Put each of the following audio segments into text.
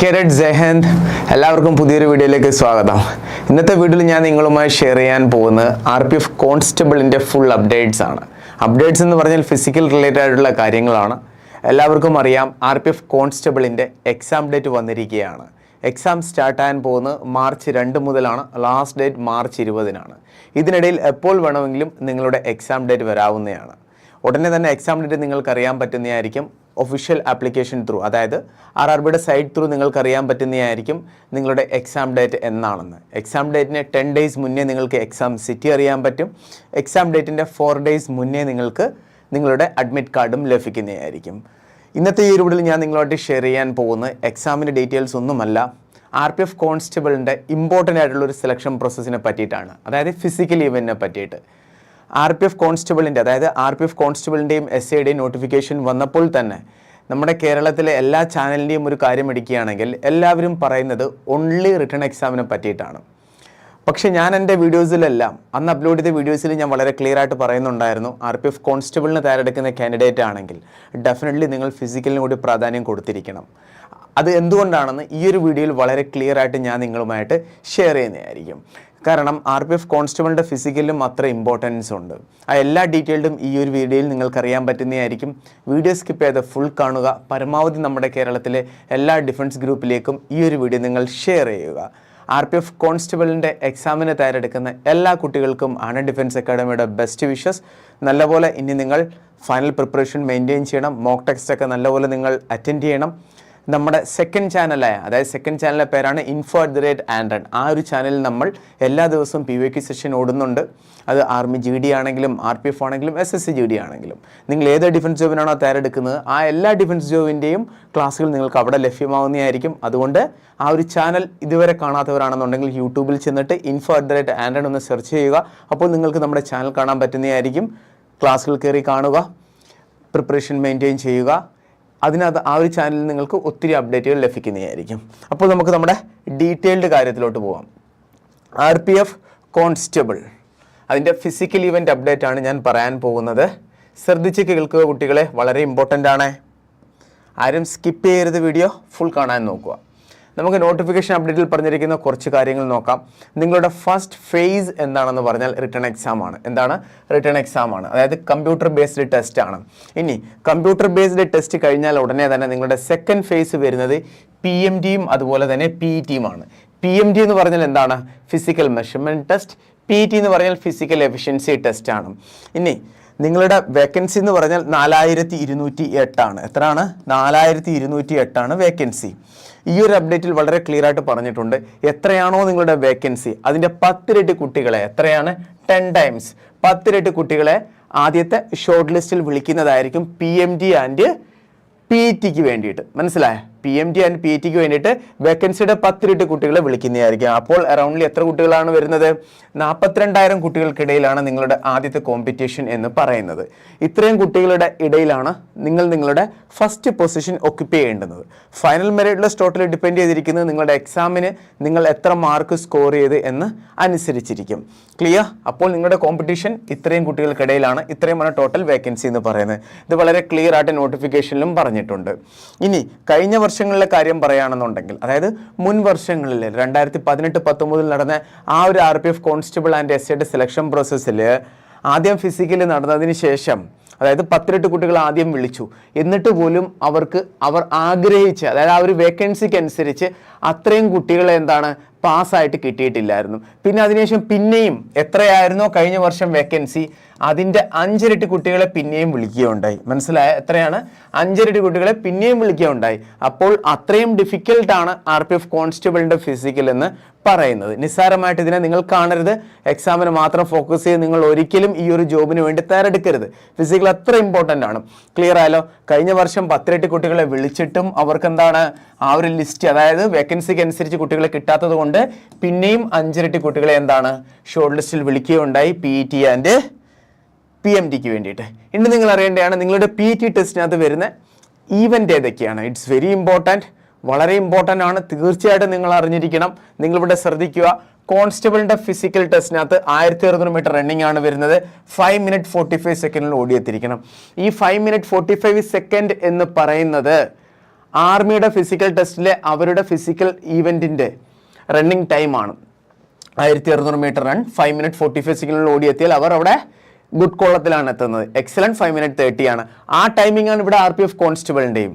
Carrot Jaihind എല്ലാവർക്കും പുതിയൊരു വീഡിയോയിലേക്ക് സ്വാഗതം. ഇന്നത്തെ വീഡിയോയിൽ ഞാൻ നിങ്ങളുമായി ഷെയർ ചെയ്യാൻ പോകുന്നത് ആർ പി എഫ് കോൺസ്റ്റബിളിന്റെ ഫുൾ അപ്ഡേറ്റ്സ് ആണ്. അപ്ഡേറ്റ്സ് എന്ന് പറഞ്ഞാൽ ഫിസിക്കൽ റിലേറ്റഡ് ആയിട്ടുള്ള കാര്യങ്ങളാണ്. എല്ലാവർക്കും അറിയാം ആർ പി എഫ് കോൺസ്റ്റബിളിന്റെ എക്സാം ഡേറ്റ് വന്നിരിക്കുകയാണ്. എക്സാം സ്റ്റാർട്ട് ആകാൻ പോകുന്നത് മാർച്ച് രണ്ട് മുതലാണ് ലാസ്റ്റ് ഡേറ്റ് മാർച്ച് ഇരുപതിനാണ്. ഇതിനിടയിൽ എപ്പോൾ വേണമെങ്കിലും നിങ്ങളുടെ എക്സാം ഡേറ്റ് വരാവുന്നതാണ്. ഉടനെ തന്നെ എക്സാം ഡേറ്റ് നിങ്ങൾക്ക് അറിയാൻ പറ്റുന്നതായിരിക്കും. ഒഫീഷ്യൽ ആപ്ലിക്കേഷൻ ത്രൂ അതായത് ആർ ആർ ബിയുടെ സൈറ്റ് ത്രൂ നിങ്ങൾക്ക് അറിയാൻ പറ്റുന്നതായിരിക്കും നിങ്ങളുടെ എക്സാം ഡേറ്റ് എന്നാണെന്ന്. എക്സാം ഡേറ്റിന് ടെൻ ഡേയ്സ് മുന്നേ നിങ്ങൾക്ക് എക്സാം സിറ്റി അറിയാൻ പറ്റും. എക്സാം ഡേറ്റിന്റെ ഫോർ ഡേയ്സ് മുന്നേ നിങ്ങൾക്ക് നിങ്ങളുടെ അഡ്മിറ്റ് കാർഡും ലഭിക്കുന്നതായിരിക്കും. ഇന്നത്തെ ഈ രൂപത്തിൽ ഞാൻ നിങ്ങളോട്ട് ഷെയർ ചെയ്യാൻ പോകുന്ന എക്സാമിന്റെ ഡീറ്റെയിൽസ് ഒന്നുമല്ല. ആർ പി എഫ് കോൺസ്റ്റബിളിന്റെ ഇമ്പോർട്ടന്റ് ആയിട്ടുള്ള ഒരു സെലക്ഷൻ പ്രോസസ്സിനെ പറ്റിയിട്ടാണ്. അതായത് ഫിസിക്കൽ ഇവന്റിനെ പറ്റിയിട്ട്. ആർ പി എഫ് കോൺസ്റ്റബിളിന്റെ അതായത് ആർ പി എഫ് കോൺസ്റ്റബിളിന്റെയും എസ് ഐയുടെയും നോട്ടിഫിക്കേഷൻ വന്നപ്പോൾ തന്നെ നമ്മുടെ കേരളത്തിലെ എല്ലാ ചാനലിന്റെയും ഒരു കാര്യം എടുക്കുകയാണെങ്കിൽ എല്ലാവരും പറയുന്നത് ഓൺലി റിട്ടേൺ എക്സാമിനെ പറ്റിയിട്ടാണ്. പക്ഷേ ഞാൻ എന്റെ വീഡിയോസിലെല്ലാം അന്ന് അപ്ലോഡ് ചെയ്ത വീഡിയോസിൽ ഞാൻ വളരെ ക്ലിയർ ആയിട്ട് പറയുന്നുണ്ടായിരുന്നു ആർ പി എഫ് കോൺസ്റ്റബിളിന് തയ്യാറെടുക്കുന്ന കാൻഡിഡേറ്റ് ആണെങ്കിൽ ഡെഫിനറ്റ്ലി നിങ്ങൾ ഫിസിക്കലിന് കൂടി പ്രാധാന്യം കൊടുത്തിരിക്കണം. അത് എന്തുകൊണ്ടാണെന്ന് ഈ ഒരു വീഡിയോയിൽ വളരെ ക്ലിയർ ആയിട്ട് ഞാൻ നിങ്ങളുമായിട്ട് ഷെയർ ചെയ്യുന്നതായിരിക്കും. കാരണം ആർ പി എഫ് കോൺസ്റ്റബിളിന്റെ ഫിസിക്കലും അത്ര ഇമ്പോർട്ടൻസ് ഉണ്ട്. ആ എല്ലാ ഡീറ്റെയിൽഡും ഈ ഒരു വീഡിയോയിൽ നിങ്ങൾക്ക് അറിയാൻ പറ്റുന്നതായിരിക്കും. വീഡിയോ സ്കിപ്പ് ചെയ്ത് ഫുൾ കാണുക. പരമാവധി നമ്മുടെ കേരളത്തിലെ എല്ലാ ഡിഫൻസ് ഗ്രൂപ്പിലേക്കും ഈ ഒരു വീഡിയോ നിങ്ങൾ ഷെയർ ചെയ്യുക. ആർ പി എഫ് കോൺസ്റ്റബിളിന്റെ എക്സാമിന് തയ്യാറെടുക്കുന്ന എല്ലാ കുട്ടികൾക്കും ആണ് ഡിഫൻസ് അക്കാഡമിയുടെ ബെസ്റ്റ് വിഷസ് നല്ലപോലെ ഇനി നിങ്ങൾ ഫൈനൽ പ്രിപ്പറേഷൻ മെയിന്റെയിൻ ചെയ്യണം. മോക്ക് ടെക്സ്റ്റ് ഒക്കെ നല്ലപോലെ നിങ്ങൾ അറ്റൻഡ് ചെയ്യണം. നമ്മുടെ സെക്കൻഡ് ചാനലായ അതായത് സെക്കൻഡ് ചാനലിലെ പേരാണ് info at the rate android ആ ഒരു ചാനലിൽ നമ്മൾ എല്ലാ ദിവസവും പി വി കെ സെഷൻ ഓടുന്നുണ്ട്. അത് ആർമി ജി ഡി ആണെങ്കിലും ആർ പി എഫ് ആണെങ്കിലും S S C G D ആണെങ്കിലും. നിങ്ങൾ ഏത് ഡിഫൻസ് ജോബിനാണോ തയ്യാറെടുക്കുന്നത് ആ എല്ലാ ഡിഫൻസ് ജോബിന്റെയും ക്ലാസ്സുകൾ നിങ്ങൾക്ക് അവിടെ ലഭ്യമാവുന്നതായിരിക്കും. അതുകൊണ്ട് ആ ഒരു ചാനൽ ഇതുവരെ കാണാത്തവരാണെന്നുണ്ടെങ്കിൽ യൂട്യൂബിൽ ചെന്നിട്ട് info at the rate android ഒന്ന് സെർച്ച് ചെയ്യുക. അപ്പോൾ നിങ്ങൾക്ക് നമ്മുടെ ചാനൽ കാണാൻ പറ്റുന്നതായിരിക്കും. ക്ലാസ്സുകൾ കയറി കാണുക. പ്രിപ്പറേഷൻ മെയിന്റെയിൻ ചെയ്യുക. അതിനകത്ത് ആ ഒരു ചാനലിൽ നിങ്ങൾക്ക് ഒത്തിരി അപ്ഡേറ്റുകൾ ലഭിക്കുന്നതായിരിക്കും. അപ്പോൾ നമുക്ക് നമ്മുടെ ഡീറ്റെയിൽഡ് കാര്യത്തിലോട്ട് പോകാം ആർ പി എഫ് കോൺസ്റ്റബിൾ അതിന്റെ ഫിസിക്കൽ ഇവന്റ് അപ്ഡേറ്റ് ആണ് ഞാൻ പറയാൻ പോകുന്നത്. ശ്രദ്ധിച്ച് കേൾക്കുക കുട്ടികളെ വളരെ ഇമ്പോർട്ടന്റ് ആണ്. ആരും സ്കിപ്പ് ചെയ്യരുത് വീഡിയോ ഫുൾ കാണാൻ നോക്കുക. നമുക്ക് നോട്ടിഫിക്കേഷൻ അപ്ഡേറ്റിൽ പറഞ്ഞിരിക്കുന്ന കുറച്ച് കാര്യങ്ങൾ നോക്കാം. നിങ്ങളുടെ ഫസ്റ്റ് ഫേസ് എന്താണെന്ന് പറഞ്ഞാൽ റിട്ടേൺ എക്സാം ആണ്. എന്താണ്? റിട്ടേൺ എക്സാം ആണ്. അതായത് കമ്പ്യൂട്ടർ ബേസ്ഡ് ടെസ്റ്റ് ആണ്. ഇനി കമ്പ്യൂട്ടർ ബേസ്ഡ് ടെസ്റ്റ് കഴിഞ്ഞാൽ ഉടനെ തന്നെ നിങ്ങളുടെ സെക്കൻഡ് ഫേസ് വരുന്നത് പി എം ഡിയും അതുപോലെ തന്നെ പി ഇ ടിയുമാണ് പി എം ഡി എന്ന് പറഞ്ഞാൽ എന്താണ്? Physical measurement test P T എന്ന് പറഞ്ഞാൽ ഫിസിക്കൽ എഫിഷ്യൻസി ടെസ്റ്റ് ആണ്. ഇനി നിങ്ങളുടെ വേക്കൻസി എന്ന് പറഞ്ഞാൽ നാലായിരത്തി ഇരുന്നൂറ്റി എട്ടാണ് എത്രയാണ്? നാലായിരത്തി ഇരുന്നൂറ്റി എട്ടാണ് വേക്കൻസി ഈ ഒരു അപ്ഡേറ്റിൽ വളരെ ക്ലിയർ ആയിട്ട് പറഞ്ഞിട്ടുണ്ട്. എത്രയാണോ നിങ്ങളുടെ വേക്കൻസി അതിന്റെ പത്തിരട്ടി കുട്ടികളെ എത്രയാണ്? ടെൻ ടൈംസ് പത്തിരട്ടി കുട്ടികളെ ആദ്യത്തെ ഷോർട്ട് ലിസ്റ്റിൽ വിളിക്കുന്നതായിരിക്കും P M D and P tick വേണ്ടിയിട്ട്. മനസ്സിലായ? P M T and P tick വേണ്ടിയിട്ട് വേക്കൻസിയുടെ പത്തിരട്ട് കുട്ടികളെ വിളിക്കുന്നതായിരിക്കും. അപ്പോൾ അറൗണ്ട്ലി എത്ര കുട്ടികളാണ് വരുന്നത്? നാൽപ്പത്തിരണ്ടായിരം കുട്ടികൾക്കിടയിലാണ് നിങ്ങളുടെ ആദ്യത്തെ കോമ്പറ്റീഷൻ എന്ന് പറയുന്നത്. ഇത്രയും കുട്ടികളുടെ ഇടയിലാണ് നിങ്ങൾ നിങ്ങളുടെ ഫസ്റ്റ് പൊസിഷൻ ഒക്യുപ്പൈ ചെയ്യേണ്ടുന്നത്. ഫൈനൽ മെറിറ്റിലെ ടോട്ടൽ ഡിപ്പെൻഡ് ചെയ്തിരിക്കുന്നത് നിങ്ങളുടെ എക്സാമിന് നിങ്ങൾ എത്ര മാർക്ക് സ്കോർ ചെയ്ത് എന്ന് അനുസരിച്ചിരിക്കും. ക്ലിയർ അപ്പോൾ നിങ്ങളുടെ കോമ്പറ്റീഷൻ ഇത്രയും കുട്ടികൾക്കിടയിലാണ് ഇത്രയുമാണ് ടോട്ടൽ വേക്കൻസി എന്ന് പറയുന്നത്. ഇത് വളരെ ക്ലിയർ ആയിട്ട് നോട്ടിഫിക്കേഷനിലും പറഞ്ഞിട്ടുണ്ട്. ഇനി കഴിഞ്ഞ വർഷങ്ങളിലെ കാര്യം പറയുകയാണെന്നുണ്ടെങ്കിൽ അതായത് മുൻ വർഷങ്ങളിൽ രണ്ടായിരത്തി പതിനെട്ട് പത്തൊമ്പതിൽ നടന്ന ആ ഒരു R P F constable and S ഐയുടെ സെലക്ഷൻ പ്രോസസ്സിൽ ആദ്യം ഫിസിക്കലി നടന്നതിന് ശേഷം അതായത് പത്തിരട്ട് കുട്ടികൾ ആദ്യം വിളിച്ചു. എന്നിട്ട് പോലും അവർക്ക് അവർ ആഗ്രഹിച്ച് അതായത് ആ ഒരു വേക്കൻസിക്ക് അനുസരിച്ച് അത്രയും കുട്ടികളെ എന്താണ് പാസ്സായിട്ട് കിട്ടിയിട്ടില്ലായിരുന്നു. പിന്നെ അതിനുശേഷം പിന്നെയും എത്രയായിരുന്നോ കഴിഞ്ഞ വർഷം വേക്കൻസി അതിന്റെ അഞ്ചിരട്ടി കുട്ടികളെ പിന്നെയും വിളിക്കുകയുണ്ടായി. മനസ്സിലായ എത്രയാണ്? അഞ്ചിരട്ടി കുട്ടികളെ പിന്നെയും വിളിക്കുകയുണ്ടായി. അപ്പോൾ അത്രയും ഡിഫിക്കൽട്ടാണ് ആർ പി എഫ് കോൺസ്റ്റബിളിന്റെ ഫിസിക്കൽ എന്ന് പറയുന്നത്. നിസ്സാരമായിട്ട് ഇതിനെ നിങ്ങൾ കാണരുത്. എക്സാമിന് മാത്രം ഫോക്കസ് ചെയ്ത് നിങ്ങൾ ഒരിക്കലും ഈ ഒരു ജോബിന് വേണ്ടി തയ്യാറെടുക്കരുത്. ഫിസിക്കൽ അത്ര ഇമ്പോർട്ടന്റ് ആണ്. ക്ലിയർ ആയാലോ കഴിഞ്ഞ വർഷം പത്തിരട്ടി കുട്ടികളെ വിളിച്ചിട്ടും അവർക്ക് എന്താണ് ആ ഒരു ലിസ്റ്റ് അതായത് വേക്കൻസിക്ക് അനുസരിച്ച് കുട്ടികളെ കിട്ടാത്തത് പിന്നെയും അഞ്ചിരട്ടി കുട്ടികളെ എന്താണ്? ഷോർട്ട് ലിസ്റ്റിൽ വിളിക്കുകയുണ്ടായി. P T and P M tick വേണ്ടിയിട്ട്. ഇന്ന് നിങ്ങൾ അറിയേണ്ടതാണ് നിങ്ങളുടെ പി ടി ടെസ്റ്റിനകത്ത് വരുന്ന ഈവന്റ് ഏതൊക്കെയാണ്? ഇറ്റ്സ് വെരി ഇമ്പോർട്ടന്റ് വളരെ ഇമ്പോർട്ടന്റ് ആണ്. തീർച്ചയായിട്ടും നിങ്ങൾ അറിഞ്ഞിരിക്കണം. നിങ്ങളിവിടെ ശ്രദ്ധിക്കുക. കോൺസ്റ്റബിളിന്റെ ഫിസിക്കൽ ടെസ്റ്റിനകത്ത് ആയിരത്തി അറുന്നൂറ് മീറ്റർ റണ്ണിംഗ് ആണ് വരുന്നത്. ഫൈവ് മിനിറ്റ് ഫോർട്ടി ഫൈവ് സെക്കൻഡിൽ ഓടിയെത്തിരിക്കണം ഈ five minute forty five second എന്ന് പറയുന്നത് ആർമിയുടെ ഫിസിക്കൽ ടെസ്റ്റിലെ അവരുടെ ഫിസിക്കൽ ഈവന്റിന്റെ റണ്ണിങ് ടൈമാണ് ആയിരത്തി അറുന്നൂറ് metre run five minute forty five സെക്കൻഡിൽ ഓടിയെത്തിയാൽ അവർ അവിടെ ഗുഡ് കോളത്തിലാണ് എത്തുന്നത് എക്സലന്റ് ഫൈവ് മിനിറ്റ് തേർട്ടിയാണ് ആ ടൈമിംഗ് ആണ് ഇവിടെ ആർ പി എഫ് കോൺസ്റ്റബിളിന്റെയും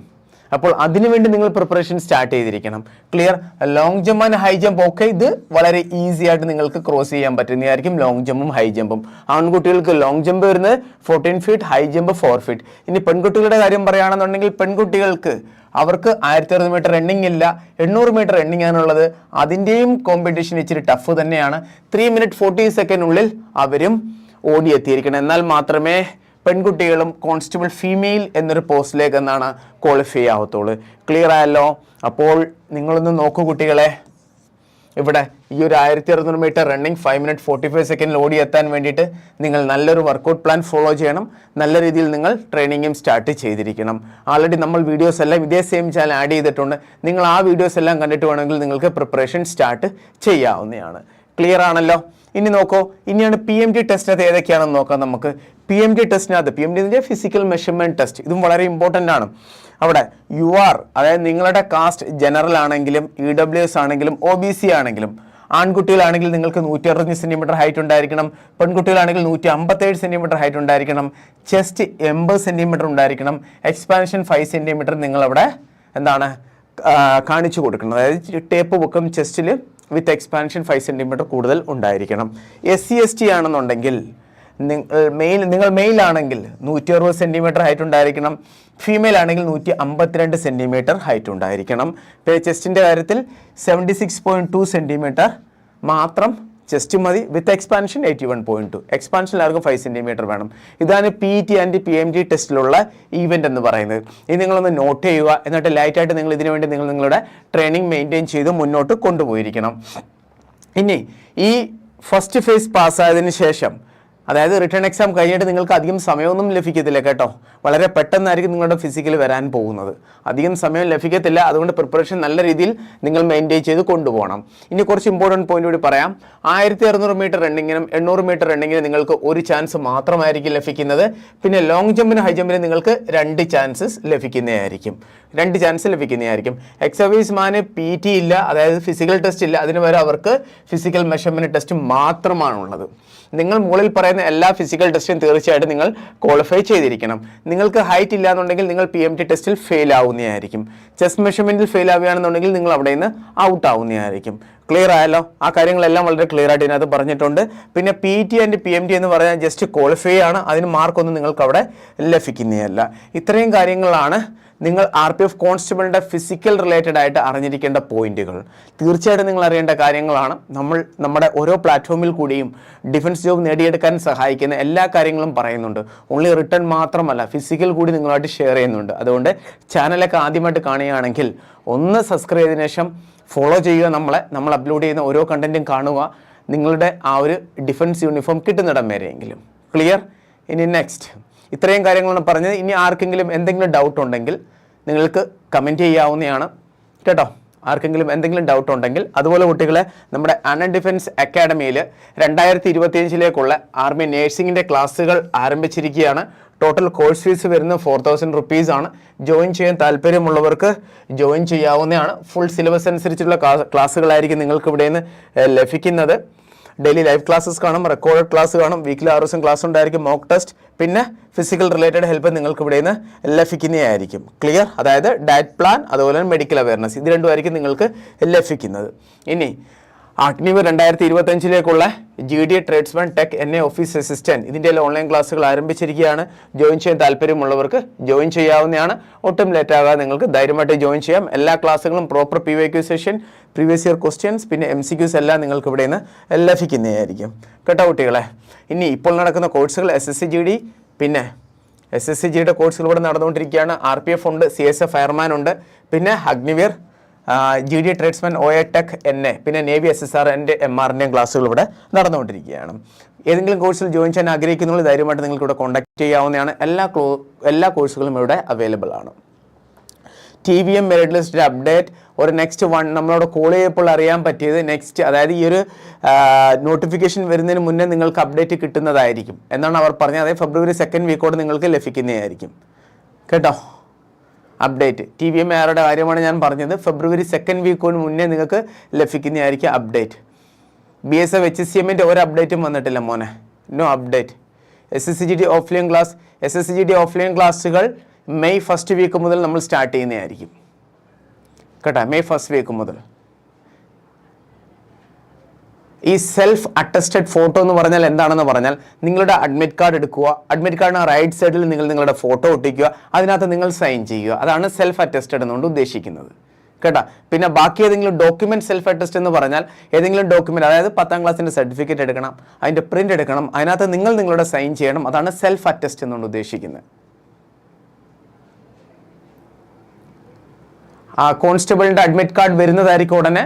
അപ്പോൾ അതിനുവേണ്ടി നിങ്ങൾ പ്രിപ്പറേഷൻ സ്റ്റാർട്ട് ചെയ്തിരിക്കണം. Clear long jump and high jump ഒക്കെ ഇത് വളരെ ഈസി ആയിട്ട് നിങ്ങൾക്ക് ക്രോസ് ചെയ്യാൻ പറ്റുന്നതായിരിക്കും ലോങ് ജമ്പും ഹൈ ജമ്പും ആൺകുട്ടികൾക്ക് ലോങ് ജമ്പ് വരുന്നത് fourteen feet high jump four feet ഇനി പെൺകുട്ടികളുടെ കാര്യം പറയുകയാണെന്നുണ്ടെങ്കിൽ പെൺകുട്ടികൾക്ക് അവർക്ക് ആയിരത്തി അറുപത് മീറ്റർ റണ്ണിംഗ് ഇല്ല. എണ്ണൂറ് മീറ്റർ റണ്ണിംഗ് ആണുള്ളത്. അതിന്റെയും കോമ്പറ്റീഷൻ ഇച്ചിരി ടഫ് തന്നെയാണ്. ത്രീ മിനിറ്റ് ഫോർട്ടി സെക്കൻഡിനുള്ളിൽ അവരും ഓടിയെത്തിയിരിക്കണം. എന്നാൽ മാത്രമേ പെൺകുട്ടികളും കോൺസ്റ്റബിൾ ഫീമെയിൽ എന്നൊരു പോസ്റ്റിലേക്ക് എന്നാണ് ക്വാളിഫൈ ആവത്തുള്ളൂ ക്ലിയർ ആയല്ലോ? അപ്പോൾ നിങ്ങളൊന്ന് നോക്കൂ കുട്ടികളെ. ഇവിടെ ഈ ഒരു ആയിരത്തി അറുന്നൂറ് metre running five minute forty five സെക്കൻഡിൽ ഓടി എത്താൻ വേണ്ടിയിട്ട് നിങ്ങൾ നല്ലൊരു വർക്കൗട്ട് പ്ലാൻ ഫോളോ ചെയ്യണം. നല്ല രീതിയിൽ നിങ്ങൾ ട്രെയിനിങ്ങും സ്റ്റാർട്ട് ചെയ്തിരിക്കണം. ആൾറെഡി നമ്മൾ വീഡിയോസ് എല്ലാം ഇതേ സെയിം ചാനൽ ആഡ് ചെയ്തിട്ടുണ്ട്. നിങ്ങൾ ആ വീഡിയോസ് എല്ലാം കണ്ടിട്ട് വേണമെങ്കിൽ നിങ്ങൾക്ക് പ്രിപ്പറേഷൻ സ്റ്റാർട്ട് ചെയ്യാവുന്നതാണ്. ക്ലിയർ ആണല്ലോ? ഇനി നോക്കൂ ഇനിയാണ് പി എം ജി ടെസ്റ്റിനകത്ത് ഏതൊക്കെയാണെന്ന് നോക്കാം നമുക്ക്. പി എം ജി ടെസ്റ്റിനകത്ത് പി എം ജിന്റെ ഫിസിക്കൽ മെഷർമെന്റ് ടെസ്റ്റ് ഇതും വളരെ ഇമ്പോർട്ടന്റ് ആണ്. അവിടെ യു ആർ അതായത് നിങ്ങളുടെ കാസ്റ്റ് ജനറൽ ആണെങ്കിലും ഇ ഡബ്ല്യു എസ് ആണെങ്കിലും ഒ ബി സി ആണെങ്കിലും ആൺകുട്ടികളാണെങ്കിൽ നിങ്ങൾക്ക് നൂറ്റി അറുപത്തഞ്ച് സെന്റിമീറ്റർ ഹൈറ്റ് ഉണ്ടായിരിക്കണം പെൺകുട്ടികളാണെങ്കിൽ നൂറ്റി അമ്പത്തേഴ് സെന്റിമീറ്റർ ഹൈറ്റ് ഉണ്ടായിരിക്കണം ചെസ്റ്റ് എൺപത് സെന്റിമീറ്റർ ഉണ്ടായിരിക്കണം എക്സ്പാൻഷൻ ഫൈവ് സെന്റിമീറ്റർ നിങ്ങളവിടെ എന്താണ് കാണിച്ചു കൊടുക്കണം. അതായത് ടേപ്പ് ബുക്കും ചെസ്റ്റിൽ വിത്ത് എക്സ്പാൻഷൻ ഫൈവ് സെന്റിമീറ്റർ കൂടുതൽ ഉണ്ടായിരിക്കണം. എസ് സി എസ് ടി ആണെന്നുണ്ടെങ്കിൽ നിങ്ങൾ മെയിൽ നിങ്ങൾ മെയിൽ ആണെങ്കിൽ നൂറ്റി അറുപത് സെന്റിമീറ്റർ ഹൈറ്റ് ഉണ്ടായിരിക്കണം. ഫീമെയിൽ ആണെങ്കിൽ നൂറ്റി അമ്പത്തിരണ്ട് സെന്റിമീറ്റർ ഹൈറ്റ് ഉണ്ടായിരിക്കണം പേ ചെസ്റ്റിന്റെ കാര്യത്തിൽ seventy six point two centimetre മാത്രം ചെസ്റ്റ് മതി. With expansion eighty one point two expansion എല്ലാവർക്കും ഫൈവ് സെന്റിമീറ്റർ വേണം. ഇതാണ് P T and P M G ടെസ്റ്റിലുള്ള event എന്ന് പറയുന്നത്. ഇത് നിങ്ങളൊന്ന് നോട്ട് ചെയ്യുക. എന്നിട്ട് ലൈറ്റായിട്ട് നിങ്ങൾ ഇതിനു വേണ്ടി നിങ്ങൾ നിങ്ങളുടെ ട്രെയിനിങ് മെയിന്റെയിൻ ചെയ്ത് മുന്നോട്ട് കൊണ്ടുപോയിരിക്കണം. ഇനി ഈ ഫസ്റ്റ് ഫേസ് പാസ്സായതിനു ശേഷം അതായത് റിട്ടേൺ എക്സാം കഴിഞ്ഞിട്ട് നിങ്ങൾക്ക് അധികം സമയമൊന്നും ലഭിക്കത്തില്ല കേട്ടോ. വളരെ പെട്ടെന്നായിരിക്കും നിങ്ങളുടെ ഫിസിക്കൽ വരാൻ പോകുന്നത്. അധികം സമയം ലഭിക്കത്തില്ല. അതുകൊണ്ട് പ്രിപ്പറേഷൻ നല്ല രീതിയിൽ നിങ്ങൾ മെയിന്റെയിൻ ചെയ്ത് കൊണ്ടുപോകണം. ഇനി കുറച്ച് ഇമ്പോർട്ടന്റ് പോയിന്റ് കൂടി പറയാം. ആയിരത്തി അറുന്നൂറ് മീറ്റർ റണ്ണിങ്ങിനും എണ്ണൂറ് മീറ്റർ റണ്ണിങ്ങിനും നിങ്ങൾക്ക് ഒരു ചാൻസ് മാത്രമായിരിക്കും ലഭിക്കുന്നത്. പിന്നെ ലോങ് ജമ്പിനും ഹൈ ജമ്പിനും നിങ്ങൾക്ക് രണ്ട് ചാൻസസ് ലഭിക്കുന്നതായിരിക്കും. രണ്ട് ചാൻസ് ലഭിക്കുന്നതായിരിക്കും. എക്സർവൈസ് മാന് പി ടി ഇല്ല. അതായത് ഫിസിക്കൽ ടെസ്റ്റ് ഇല്ല. അതിന് അവർക്ക് ഫിസിക്കൽ മെഷർമെന്റ് ടെസ്റ്റ് മാത്രമാണുള്ളത്. നിങ്ങൾ മുകളിൽ പറയുന്ന എല്ലാ ഫിസിക്കൽ ടെസ്റ്റും തീർച്ചയായിട്ടും നിങ്ങൾ ക്വാളിഫൈ ചെയ്തിരിക്കണം. നിങ്ങൾക്ക് ഹൈറ്റ് ഇല്ല എന്നുണ്ടെങ്കിൽ നിങ്ങൾ പി എം ടി ടെസ്റ്റിൽ ഫെയിൽ ആവുന്നതായിരിക്കും. ചെസ് മെഷർമെന്റിൽ ഫെയിൽ ആവുകയാണെന്നുണ്ടെങ്കിൽ നിങ്ങൾ അവിടെ നിന്ന് ഔട്ട് ആവുന്നതായിരിക്കും. ക്ലിയർ ആയല്ലോ? ആ കാര്യങ്ങളെല്ലാം വളരെ ക്ലിയർ ആയിട്ട് ഇതിനകത്ത് പറഞ്ഞിട്ടുണ്ട്. പിന്നെ P T and P M T എന്ന് പറഞ്ഞാൽ ജസ്റ്റ് ക്വാളിഫൈ ആണ്. അതിന് മാർക്കൊന്നും നിങ്ങൾക്ക് അവിടെ ലഭിക്കുന്നതല്ല. ഇത്രയും കാര്യങ്ങളാണ് നിങ്ങൾ ആർ പി എഫ് കോൺസ്റ്റബിളിന്റെ ഫിസിക്കൽ റിലേറ്റഡ് ആയിട്ട് അറിഞ്ഞിരിക്കേണ്ട പോയിന്റുകൾ. തീർച്ചയായിട്ടും നിങ്ങൾ അറിയേണ്ട കാര്യങ്ങളാണ്. നമ്മൾ നമ്മുടെ ഓരോ പ്ലാറ്റ്ഫോമിൽ കൂടിയും ഡിഫൻസ് ജോബ് നേടിയെടുക്കാൻ സഹായിക്കുന്ന എല്ലാ കാര്യങ്ങളും പറയുന്നുണ്ട്. ഓൺലി റിട്ടേൺ മാത്രമല്ല ഫിസിക്കൽ കൂടി നിങ്ങളായിട്ട് ഷെയർ ചെയ്യുന്നുണ്ട്. അതുകൊണ്ട് ചാനലൊക്കെ ആദ്യമായിട്ട് കാണുകയാണെങ്കിൽ ഒന്ന് സബ്സ്ക്രൈബ് ചെയ്തതിനു ശേഷം ഫോളോ ചെയ്യുക നമ്മളെ. നമ്മൾ അപ്ലോഡ് ചെയ്യുന്ന ഓരോ കണ്ടന്റും കാണുക. നിങ്ങളുടെ ആ ഒരു ഡിഫൻസ് യൂണിഫോം കിട്ടുന്നിടം വരെയെങ്കിലും. ക്ലിയർ ഇനി നെക്സ്റ്റ് ഇത്രയും കാര്യങ്ങളാണ് പറഞ്ഞത്. ഇനി ആർക്കെങ്കിലും എന്തെങ്കിലും ഡൗട്ട് ഉണ്ടെങ്കിൽ നിങ്ങൾക്ക് കമന്റ് ചെയ്യാവുന്നതാണ്. കേട്ടോ? ആർക്കെങ്കിലും എന്തെങ്കിലും ഡൗട്ട് ഉണ്ടെങ്കിൽ അതുപോലെ കുട്ടികളെ നമ്മുടെ അൺ ഡിഫൻസ് അക്കാഡമിയിൽ രണ്ടായിരത്തി ഇരുപത്തിയഞ്ചിലേക്കുള്ള ആർമി നേഴ്സിങ്ങിന്റെ ക്ലാസ്സുകൾ ആരംഭിച്ചിരിക്കുകയാണ്. ടോട്ടൽ കോഴ്സ് ഫീസ് വരുന്നത് ഫോർ തൗസൻഡ് റുപ്പീസ് ആണ്. ജോയിൻ ചെയ്യാൻ താല്പര്യമുള്ളവർക്ക് ജോയിൻ ചെയ്യാവുന്നതാണ്. ഫുൾ സിലബസ് അനുസരിച്ചുള്ള ക്ലാസ് ക്ലാസ്സുകളായിരിക്കും നിങ്ങൾക്ക് ഇവിടെ നിന്ന് ലഭിക്കുന്നത്. ഡെയിലി ലൈവ് ക്ലാസ്സസ് കാണും റെക്കോർഡ് ക്ലാസ് കാണും വീക്കിലി ആറ് ദിവസം ക്ലാസ് ഉണ്ടായിരിക്കും മോക്ക് ടെസ്റ്റ് പിന്നെ ഫിസിക്കൽ റിലേറ്റഡ് ഹെൽപ്പ് നിങ്ങൾക്ക് ഇവിടെ നിന്ന് ലഭിക്കുന്നതായിരിക്കും. ക്ലിയർ അതായത് ഡയറ്റ് പ്ലാൻ അതുപോലെ തന്നെ മെഡിക്കൽ അവയർനെസ് ഇത് രണ്ടുമായിരിക്കും നിങ്ങൾക്ക് ലഭിക്കുന്നത്. ഇനി അഗ്നിവർ രണ്ടായിരത്തി ഇരുപത്തഞ്ചിലേക്കുള്ള G D tradesman tech N A office assistant ഇതിന്റെ ഓൺലൈൻ ക്ലാസ്സുകൾ ആരംഭിച്ചിരിക്കുകയാണ്. ജോയിൻ ചെയ്യാൻ താല്പര്യമുള്ളവർക്ക് ജോയിൻ ചെയ്യാവുന്നതാണ്. ഒട്ടും ലേറ്റ് ആകാതെ നിങ്ങൾക്ക് ധൈര്യമായിട്ട് ജോയിൻ ചെയ്യാം. എല്ലാ ക്ലാസ്സുകളും proper P Y Q session previous year questions പിന്നെ എം സി ക്യൂസ് എല്ലാം നിങ്ങൾക്ക് ഇവിടെ നിന്ന് ലഭിക്കുന്നതായിരിക്കും. കേട്ടോ കുട്ടികളെ? ഇനി ഇപ്പോൾ നടക്കുന്ന കോഴ്സുകൾ S S C G D പിന്നെ എസ് എസ് സി ജിയുടെ കോഴ്സുകൾ ഇവിടെ നടന്നുകൊണ്ടിരിക്കുകയാണ്. ആർ പി എഫ് ഉണ്ട് സി എസ് എഫ് ഫയർമാൻ ഉണ്ട് പിന്നെ Agniveer G D tradesman O A tech N A പിന്നെ നേവി എസ് എസ് ആർ എന്റെ എം ആറിന്റെയും ക്ലാസ്സുകൾ ഇവിടെ നടന്നുകൊണ്ടിരിക്കുകയാണ്. ഏതെങ്കിലും കോഴ്സിൽ ജോയിൻ ചെയ്യാൻ ആഗ്രഹിക്കുന്നവർ ധൈര്യമായിട്ട് നിങ്ങൾക്ക് ഇവിടെ കോൺടാക്ട് ചെയ്യാവുന്നതാണ്. എല്ലാ ക്ലോ എല്ലാ കോഴ്സുകളും ഇവിടെ അവൈലബിൾ ആണ്. ടി വി എം മെറിറ്റ് ലിസ്റ്റിന്റെ അപ്ഡേറ്റ് ഒരു നെക്സ്റ്റ് വൺ നമ്മളോട് കോൾ ചെയ്യപ്പോൾ അറിയാൻ പറ്റിയത് നെക്സ്റ്റ് അതായത് ഈ ഒരു നോട്ടിഫിക്കേഷൻ വരുന്നതിന് മുന്നേ നിങ്ങൾക്ക് അപ്ഡേറ്റ് കിട്ടുന്നതായിരിക്കും. എന്നാണ് അവർ പറഞ്ഞത്. അതായത് ഫെബ്രുവരി സെക്കൻഡ് വീക്കോടെ നിങ്ങൾക്ക് ലഭിക്കുന്നതായിരിക്കും. കേട്ടോ? അപ്ഡേറ്റ്. ടി വി എം ആറുടെ കാര്യമാണ് ഞാൻ പറഞ്ഞത്? ഫെബ്രുവരി സെക്കൻഡ് വീക്കിന് മുന്നേ നിങ്ങൾക്ക് ലഭിക്കുന്നതായിരിക്കും update. B S F H C എമ്മിന്റെ ഒരു അപ്ഡേറ്റും വന്നിട്ടില്ല മോനെ. No update S S C G D offline class S S C G D offline ക്ലാസ്സുകൾ മെയ് ഫസ്റ്റ് വീക്ക് മുതൽ നമ്മൾ സ്റ്റാർട്ട് ചെയ്യുന്നതായിരിക്കും. കേട്ടോ? മെയ് ഫസ്റ്റ് വീക്ക് മുതൽ. ഈ സെൽഫ് അറ്റസ്റ്റഡ് ഫോട്ടോ എന്ന് പറഞ്ഞാൽ എന്താണെന്ന് പറഞ്ഞാൽ നിങ്ങളുടെ അഡ്മിറ്റ് കാർഡ് എടുക്കുക. അഡ്മിറ്റ് കാർഡിന് റൈറ്റ് സൈഡിൽ നിങ്ങൾ നിങ്ങളുടെ ഫോട്ടോ ഒട്ടിക്കുക. അതിനകത്ത് നിങ്ങൾ സൈൻ ചെയ്യുക. അതാണ് സെൽഫ് അറ്റസ്റ്റഡ് എന്നുകൊണ്ട് ഉദ്ദേശിക്കുന്നത്. കേട്ടോ? പിന്നെ ബാക്കി ഏതെങ്കിലും ഡോക്യുമെന്റ് സെൽഫ് അറ്റസ്റ്റ് എന്ന് പറഞ്ഞാൽ ഏതെങ്കിലും ഡോക്യുമെന്റ് അതായത് പത്താം ക്ലാസ്സിന്റെ സർട്ടിഫിക്കറ്റ് എടുക്കണം അതിന്റെ പ്രിന്റ് എടുക്കണം അതിനകത്ത് നിങ്ങൾ നിങ്ങളുടെ സൈൻ ചെയ്യണം. അതാണ് സെൽഫ് അറ്റസ്റ്റ് എന്നുകൊണ്ട് ഉദ്ദേശിക്കുന്നത്. ആ കോൺസ്റ്റബിളിന്റെ അഡ്മിറ്റ് കാർഡ് വരുന്നതായിരിക്കും ഉടനെ.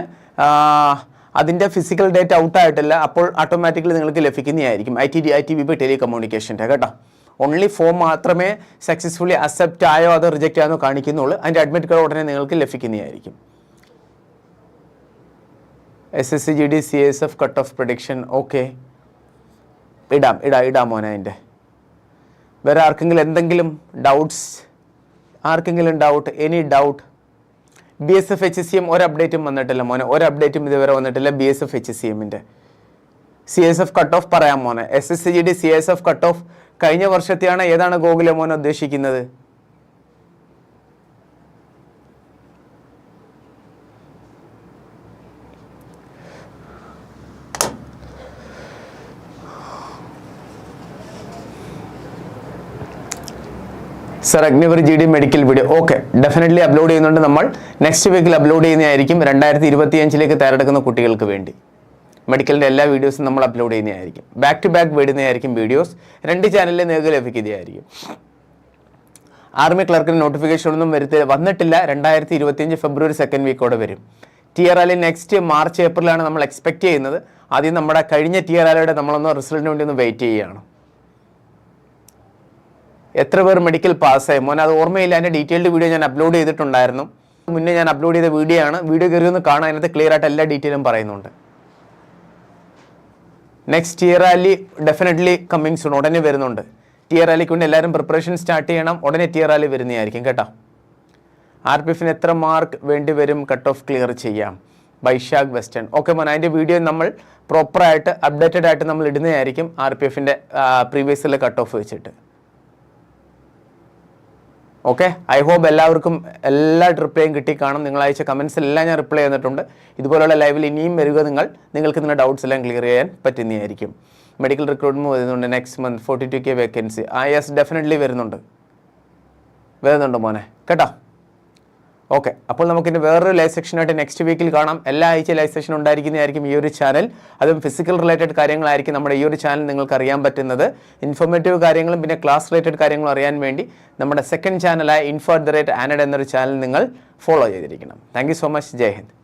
അതിന്റെ ഫിസിക്കൽ ഡേറ്റ് ഔട്ട് ആയിട്ടില്ല അപ്പോൾ ഓട്ടോമാറ്റിക്കലി നിങ്ങൾക്ക് ലഭിക്കുന്നതായിരിക്കും. I T D I T B ടെലികമ്മ്യൂണിക്കേഷന്റെ കേട്ടോ. ഓൺലി ഫോം മാത്രമേ സക്സസ്ഫുള്ളി അക്സെപ്റ്റ് ആയോ അതോ റിജക്റ്റ് ആയോ കാണിക്കുന്നുള്ളൂ. അതിന്റെ അഡ്മിറ്റ് കാർഡ് ഉടനെ നിങ്ങൾക്ക് ലഭിക്കുന്നതായിരിക്കും. S S C G D C S F cut off prediction okay ഇടാം ഇടാം ഇടാം മോനെ അതിന്റെ വേറെ ആർക്കെങ്കിലും എന്തെങ്കിലും ഡൗട്ട്സ് ആർക്കെങ്കിലും doubt any doubt B S F H C M ഒരു അപ്ഡേറ്റും വന്നിട്ടില്ല മോനെ. ഒരു അപ്ഡേറ്റും ഇതുവരെ വന്നിട്ടില്ല B S F H C എമ്മിന്റെ C S F cut off പറയാം മോനെ. S S C G D C S F cut off കഴിഞ്ഞ വർഷത്തെയാണ് ഏതാണ് ഗോകുലെ മോനെ ഉദ്ദേശിക്കുന്നത്? Sir Agniveer G D medical video okay definitely upload ചെയ്യുന്നുണ്ട് നമ്മൾ. നെക്സ്റ്റ് വീക്കിൽ അപ്ലോഡ് ചെയ്യുന്നതായിരിക്കും രണ്ടായിരത്തി ഇരുപത്തി അഞ്ചിലേക്ക് തയ്യാറെടുക്കുന്ന കുട്ടികൾക്ക് വേണ്ടി. മെഡിക്കലിന്റെ എല്ലാ വീഡിയോസും നമ്മൾ അപ്ലോഡ് ചെയ്യുന്നതായിരിക്കും. ബാക്ക് ടു ബാക്ക് വിടുന്നതായിരിക്കും വീഡിയോസ് രണ്ട് ചാനലിൽ നിങ്ങൾക്ക് ലഭിക്കുന്നതായിരിക്കും. ആർമി ക്ലർക്കിന് നോട്ടിഫിക്കേഷൻ ഒന്നും വരുത്തി വന്നിട്ടില്ല. രണ്ടായിരത്തി ഇരുപത്തിയഞ്ച് ഫെബ്രുവരി സെക്കൻഡ് വീക്കോടെ വരും. ടി ആർ ആലി നെക്സ്റ്റ് മാർച്ച് ഏപ്രിലാണ് നമ്മൾ എക്സ്പെക്ട് ചെയ്യുന്നത്. ആദ്യം നമ്മുടെ കഴിഞ്ഞ ടി ആർ ആലയുടെ നമ്മളൊന്ന് റിസൾട്ടിന് വേണ്ടി ഒന്ന് വെയിറ്റ് ചെയ്യുകയാണ്. എത്ര പേർ മെഡിക്കൽ പാസ്സായി മോൻ അത് ഓർമ്മയില്ല. അതിന്റെ ഡീറ്റെയിൽഡ് വീഡിയോ ഞാൻ അപ്ലോഡ് ചെയ്തിട്ടുണ്ടായിരുന്നു. മുന്നേ ഞാൻ അപ്ലോഡ് ചെയ്ത വീഡിയോ ആണ്. വീഡിയോ കയറി ഒന്ന് കാണാൻ അതിനകത്ത് ക്ലിയർ ആയിട്ട് എല്ലാ ഡീറ്റെയിലും പറയുന്നുണ്ട്. Next year rally definitely coming soon ഉടനെ വരുന്നുണ്ട്. ടിയർ റാലിക്ക് വേണ്ടി എല്ലാവരും പ്രിപ്പറേഷൻ സ്റ്റാർട്ട് ചെയ്യണം. ഉടനെ ടിയർ റാലി വരുന്നതായിരിക്കും കേട്ടോ. ആർ പി എഫിന് എത്ര മാർക്ക് വേണ്ടി വരും? കട്ട് ഓഫ് ക്ലിയർ ചെയ്യാം. വൈശാഖ് വെസ്റ്റേൺ ഓക്കെ മോൻ അതിന്റെ വീഡിയോ നമ്മൾ പ്രോപ്പറായിട്ട് അപ്ഡേറ്റഡ് ആയിട്ട് നമ്മൾ ഇടുന്നതായിരിക്കും ആർ പി എഫിന്റെ പ്രീവിയസിലെ കട്ട് ഓഫ് വെച്ചിട്ട്. ഓക്കെ ഐ ഹോപ്പ് എല്ലാവർക്കും എല്ലാ ട്രിപ്പേയും കിട്ടി കാണും. നിങ്ങൾ അയച്ച കമൻസ് എല്ലാം ഞാൻ റിപ്ലൈ ചെയ്തിട്ടുണ്ട്. ഇതുപോലുള്ള ലൈവിൽ ഇനിയും വരിക നിങ്ങൾ. നിങ്ങൾക്ക് നിങ്ങളുടെ ഡൗട്ട്സ് എല്ലാം ക്ലിയർ ചെയ്യാൻ പറ്റുന്നതായിരിക്കും. മെഡിക്കൽ റിക്രൂട്ട്മെന്റ് വരുന്നുണ്ട് next month forty two K vacancy ആ യെസ് ഡെഫിനറ്റ്ലി വരുന്നുണ്ട്. വരുന്നുണ്ട് മോനെ. കേട്ടോ? ഓക്കെ അപ്പോൾ നമുക്കിനി വേറൊരു ലൈവ് സെക്ഷനായിട്ട് നെക്സ്റ്റ് വീക്കിൽ കാണാം. എല്ലാ ആഴ്ച ലൈവ് സെഷൻ ഉണ്ടായിരിക്കുന്നതായിരിക്കും ഈ ഒരു ചാനൽ അതും ഫിസിക്കൽ റിലേറ്റഡ് കാര്യങ്ങളായിരിക്കും നമ്മുടെ ഈ ഒരു ചാനൽ നിങ്ങൾക്ക് അറിയാൻ പറ്റുന്നത്. ഇൻഫോർമേറ്റീവ് കാര്യങ്ങളും പിന്നെ ക്ലാസ് റിലേറ്റഡ് കാര്യങ്ങളും അറിയാൻ വേണ്ടി നമ്മുടെ second ചാനലായ info at the rate android എന്നൊരു ചാനൽ നിങ്ങൾ ഫോളോ ചെയ്തിരിക്കണം. Thank so much Jai Hind